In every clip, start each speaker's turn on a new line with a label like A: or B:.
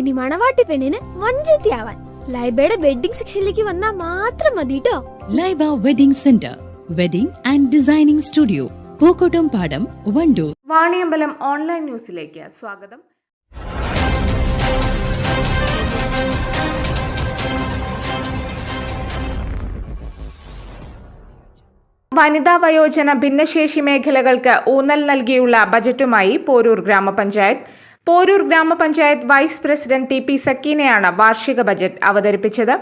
A: ഇനി മണവാട്ടി പെണ്ണിന് വഞ്ചത്തിയാവാൻ ലൈബയുടെ വെഡിങ് സെക്ഷനിലേക്ക് വന്നാൽ മാത്രം മതി കേട്ടോ
B: Laiba wedding centre wedding and designing studio Pookkottam Padam Wandoor.
C: Vaniyambalam online ന്യൂസിലേക്ക് സ്വാഗതം. വനിതാ വയോജന ഭിന്നശേഷി മേഖലകൾക്ക് ഊന്നൽ നൽകിയുള്ള ബജറ്റുമായി Porur Grama Panchayat Porur Grama Panchayat vice president T P സക്കീനയാണ് വാർഷിക ബജറ്റ് അവതരിപ്പിച്ചത്.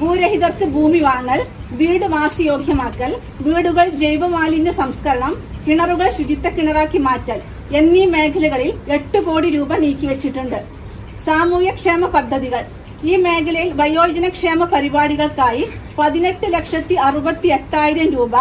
D: ഭൂരഹിതർക്ക് ഭൂമി വാങ്ങൽ വീട് വാസയോഗ്യമാക്കൽ വീടുകൾ ജൈവമാലിന്യ സംസ്കരണം കിണറുകൾ ശുചിത്വ കിണറാക്കി മാറ്റൽ എന്നീ മേഖലകളിൽ എട്ട് കോടി രൂപ നീക്കിവച്ചിട്ടുണ്ട്. സാമൂഹ്യക്ഷേമ പദ്ധതികൾ. ഈ മേഖലയിൽ വയോജനക്ഷേമ പരിപാടികൾക്കായി പതിനെട്ട് ലക്ഷത്തി അറുപത്തി എട്ടായിരം രൂപ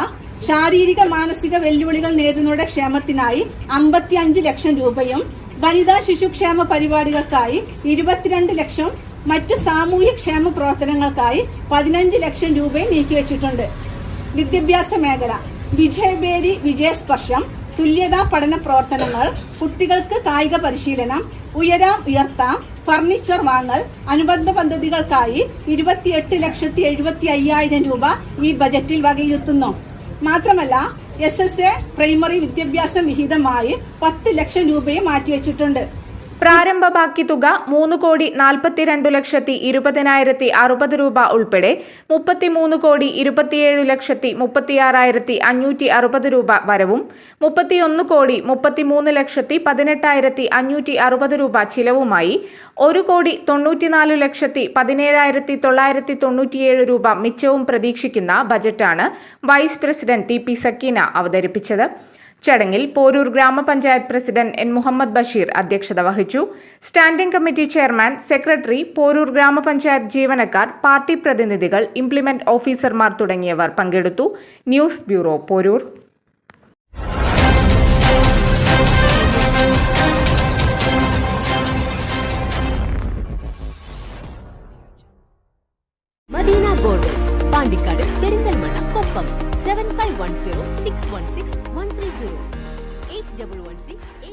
D: ശാരീരിക മാനസിക വെല്ലുവിളികൾ നേരിടുന്നവരുടെ ക്ഷേമത്തിനായി അമ്പത്തിയഞ്ച് ലക്ഷം രൂപയും വനിതാ ശിശുക്ഷേമ പരിപാടികൾക്കായി ഇരുപത്തിരണ്ട് ലക്ഷം മറ്റ് സാമൂഹ്യ ക്ഷേമ പ്രവർത്തനങ്ങൾക്കായി പതിനഞ്ച് ലക്ഷം രൂപയും നീക്കിവച്ചിട്ടുണ്ട്. വിദ്യാഭ്യാസ മേഖല വിജയബേരി വിജയസ്പർശം തുല്യതാ പഠന പ്രവർത്തനങ്ങൾ കുട്ടികൾക്ക് കായിക പരിശീലനം ഉയരാം ഉയർത്താം ഫർണിച്ചർ വാങ്ങൽ അനുബന്ധ പദ്ധതികൾക്കായി ഇരുപത്തിയെട്ട് ലക്ഷത്തി എഴുപത്തി അയ്യായിരം രൂപ ഈ ബജറ്റിൽ വകയിരുത്തുന്നു. മാത്രമല്ല എസ് എസ് എ പ്രൈമറി വിദ്യാഭ്യാസം വിഹിതമായി പത്ത് ലക്ഷം രൂപയും മാറ്റിവെച്ചിട്ടുണ്ട്.
C: പ്രാരംഭ ബാക്കി തുക മൂന്ന് കോടി നാൽപ്പത്തിരണ്ട് ലക്ഷത്തി ഇരുപതിനായിരത്തി അറുപത് രൂപ ഉൾപ്പെടെ മുപ്പത്തിമൂന്ന് കോടി ഇരുപത്തിയേഴ് ലക്ഷത്തി മുപ്പത്തിയാറായിരത്തി അഞ്ഞൂറ്റി അറുപത് രൂപ വരവും മുപ്പത്തിയൊന്ന് കോടി മുപ്പത്തിമൂന്ന് ലക്ഷത്തി പതിനെട്ടായിരത്തി അഞ്ഞൂറ്റി അറുപത് രൂപ ചിലവുമായി ഒരു കോടി തൊണ്ണൂറ്റിനാല് ലക്ഷത്തി പതിനേഴായിരത്തി തൊള്ളായിരത്തി തൊണ്ണൂറ്റിയേഴ് രൂപ മിച്ചവും പ്രതീക്ഷിക്കുന്ന ബജറ്റാണ് vice president T P Sakeena അവതരിപ്പിച്ചത്. ചടങ്ങിൽ പോരൂർ ഗ്രാമപഞ്ചായത്ത് പ്രസിഡന്റ് എൻ മുഹമ്മദ് ബഷീർ അധ്യക്ഷത വഹിച്ചു. Standing committee chairman secretary Porur Grama Panchayat ജീവനക്കാർ പാർട്ടി പ്രതിനിധികൾ ഇംപ്ലിമെന്റ് ഓഫീസർമാർ തുടങ്ങിയവർ പങ്കെടുത്തു. News bureau Porur.
E: Madina borders Pandikkad. Koppam 7510 616 130 8113